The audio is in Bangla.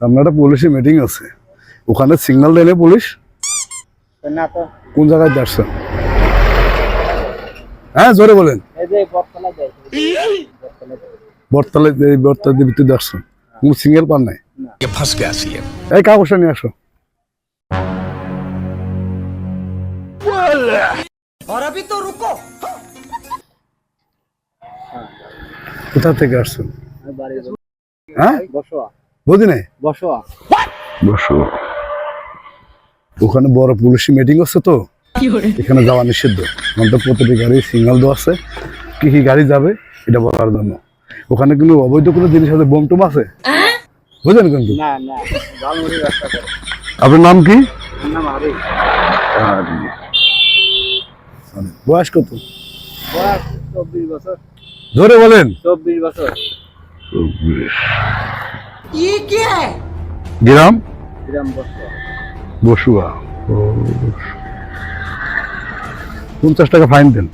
সামনে একটা পুলিশি মিটিং আছে ওখানে সিগন্যাল দেয়নি পুলিশ না তো কোন জায়গায় যাচ্ছেন হ্যাঁ জোরে বলেন এই যে বটতলা যাই বটতলা যাই। বটতলে এই বটতলে ভিতরে যাচ্ছেন কোন সিঙ্গেল পান নাই ये फंस गया सी এই কাগজটা নিয়ে আসো কোথা থেকে আসছেন আমি বাড়ি যাবো। হ্যাঁ বসো বুঝি নাই? বসো। বসো। ওখানে বড় পুলিশি মিটিং আছে তো। এখানে যাওয়া নিষিদ্ধ। আমাদের প্রতিটি গাড়ি সিগন্যাল দেওয়া আছে। কি কি গাড়ি যাবে এটা বলার জন্য। ওখানে কিন্তু অবৈধ কোনো জিনিস আছে বোম টোম আছে? বুঝলেন কিন্তু। না না ঝালমুড়ি রাস্তা করে। আপনার নাম কি? আমার বয়স কত? বছর। ধরে বলেন। চব্বিশ বছর। গ্রাম? গ্রাম বসো বসুয়া। পঞ্চাশ টাকা ফাইন দেন।